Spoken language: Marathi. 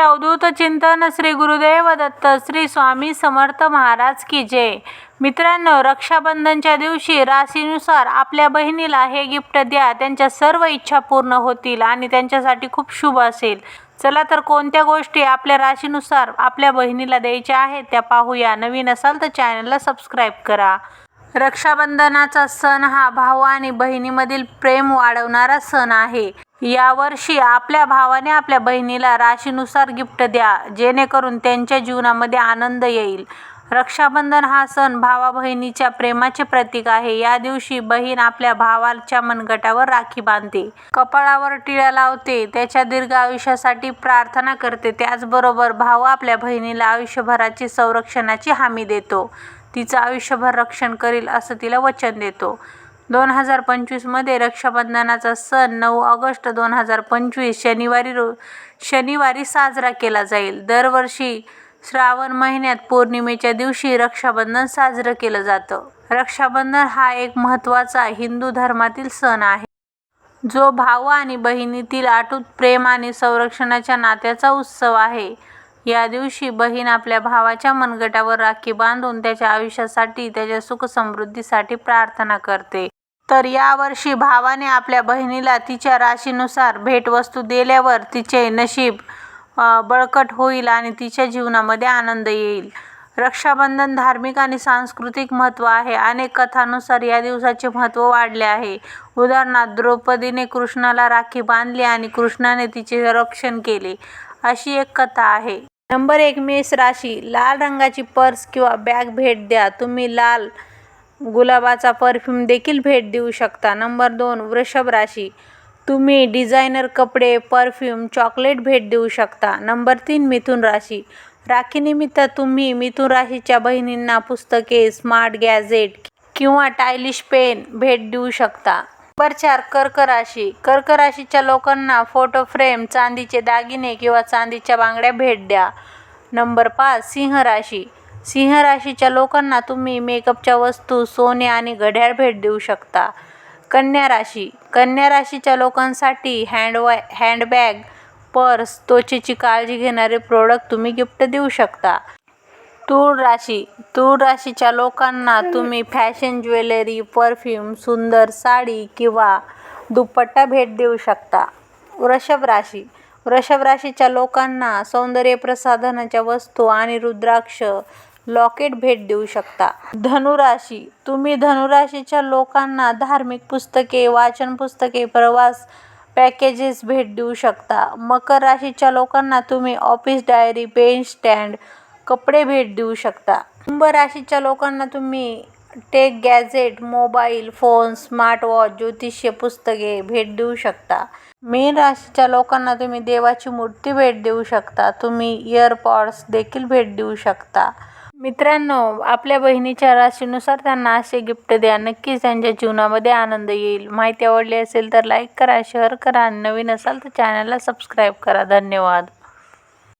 अवधूत चिंतन श्री गुरुदेव दत्त श्री स्वामी समर्थ महाराज की जय. मित्रांनो रक्षाबंधनच्या दिवशी राशीनुसार आपल्या बहिणीला हे गिफ्ट द्या. त्यांच्या सर्व इच्छा पूर्ण होतील आणि त्यांच्यासाठी खूप शुभ असेल. चला तर कोणत्या गोष्टी आपल्या राशीनुसार आपल्या बहिणीला द्यायच्या आहेत त्या पाहूया. नवीन असाल तर चॅनलला सबस्क्राईब करा. रक्षाबंधनाचा सण हा भाऊ आणि बहिणीमधील प्रेम वाढवणारा सण आहे. यावर्षी आपल्या भावाने आपल्या बहिणीला राशीनुसार गिफ्ट द्या जेणेकरून त्यांच्या जीवनामध्ये आनंद येईल. रक्षाबंधन हा सण भावा बहिणीच्या प्रेमाचे प्रतीक आहे. या दिवशी बहीण आपल्या भावाच्या मनगटावर राखी बांधते कपाळावर टिळा लावते त्याच्या दीर्घ आयुष्यासाठी प्रार्थना करते. त्याचबरोबर भाऊ आपल्या बहिणीला आयुष्यभराची संरक्षणाची हमी देतो. तिचं आयुष्यभर रक्षण करील असं तिला वचन देतो. दोन हजार पंचवीसमध्ये रक्षाबंधनाचा सण नऊ ऑगस्ट दोन हजार पंचवीस शनिवारी रो शनिवारी साजरा केला जाईल. दरवर्षी श्रावण महिन्यात पौर्णिमेच्या दिवशी रक्षाबंधन साजरं केलं जातं. रक्षाबंधन हा एक महत्त्वाचा हिंदू धर्मातील सण आहे. जो भाऊ आणि बहिणीतील अटूट प्रेम आणि संरक्षणाच्या नात्याचा उत्सव आहे. या दिवशी बहीण आपल्या भावाच्या मनगटावर राखी बांधून त्याच्या आयुष्यासाठी त्याच्या सुखसमृद्धीसाठी प्रार्थना करते. तर यावर्षी भावाने आपल्या बहिणीला तिच्या राशीनुसार भेटवस्तू दिल्यावर तिचे नशीब बळकट होईल आणि तिच्या जीवनामध्ये आनंद येईल. रक्षाबंधन धार्मिक आणि सांस्कृतिक महत्त्व आहे. अनेक कथानुसार या दिवसाचे महत्त्व वाढले आहे. उदाहरणार्थ द्रौपदीने कृष्णाला राखी बांधली आणि कृष्णाने तिचे रक्षण केले. अशी एक कथा आहे. नंबर एक मेष राशी. लाल रंगाची पर्स किंवा बॅग भेट द्या. तुम्ही लाल गुलाबाचा परफ्यूम देखील भेट देऊ शकता. नंबर दोन वृषभ राशी. तुम्ही डिझायनर कपडे परफ्यूम चॉकलेट भेट देऊ शकता. नंबर तीन मिथुन राशी. राखीनिमित्त तुम्ही मिथुन राशीच्या बहिणींना पुस्तके स्मार्ट गॅझेट किंवा टायलिश पेन भेट देऊ शकता. नंबर चार कर्क राशी. कर्क राशीच्या लोकांना फोटो फ्रेम चांदीचे दागिने किंवा चांदीच्या बांगड्या भेट द्या. नंबर पाच सिंह राशी. सिंह राशीच्या लोकांना तुम्ही मेकअपच्या वस्तू सोने आणि घड्याळ भेट देऊ शकता. कन्या राशी. कन्या राशीच्या लोकांसाठी हँडवा हँडबॅग पर्स त्वचेची काळजी घेणारे प्रोडक्ट तुम्ही गिफ्ट देऊ शकता. तूळ राशी. तूळ राशीच्या लोकांना तुम्ही फॅशन ज्वेलरी परफ्यूम सुंदर साडी किंवा दुपट्टा भेट देऊ शकता. वृषभ राशी. वृषभ राशीच्या लोकांना सौंदर्य प्रसाधनाच्या वस्तू आणि रुद्राक्ष लॉकेट भेट देऊ शकता. धनुराशी. तुम्ही धनुराशीच्या लोकांना धार्मिक पुस्तके वाचन पुस्तके प्रवास पॅकेजेस भेट देऊ शकता. मकर राशीच्या लोकांना तुम्ही ऑफिस डायरी पेन स्टँड कपडे भेट देऊ शकता. कुंभ राशीच्या लोकांना तुम्ही tech gadget mobile phone smartwatch ज्योतिष्य पुस्तके भेट देऊ शकता. मीन राशीच्या लोकांना तुम्ही देवाची मूर्ती भेट देऊ शकता. तुम्ही इयरपॉड्स देखील भेट देऊ शकता. मित्रांनो आपल्या बहिणीच्या राशीनुसार त्यांना असे गिफ्ट द्या. नक्कीच त्यांच्या जीवनामध्ये आनंद येईल. माहिती आवडली असेल तर लाईक करा शेअर करा. आणि नवीन असाल तर चॅनलला सबस्क्राईब करा. धन्यवाद.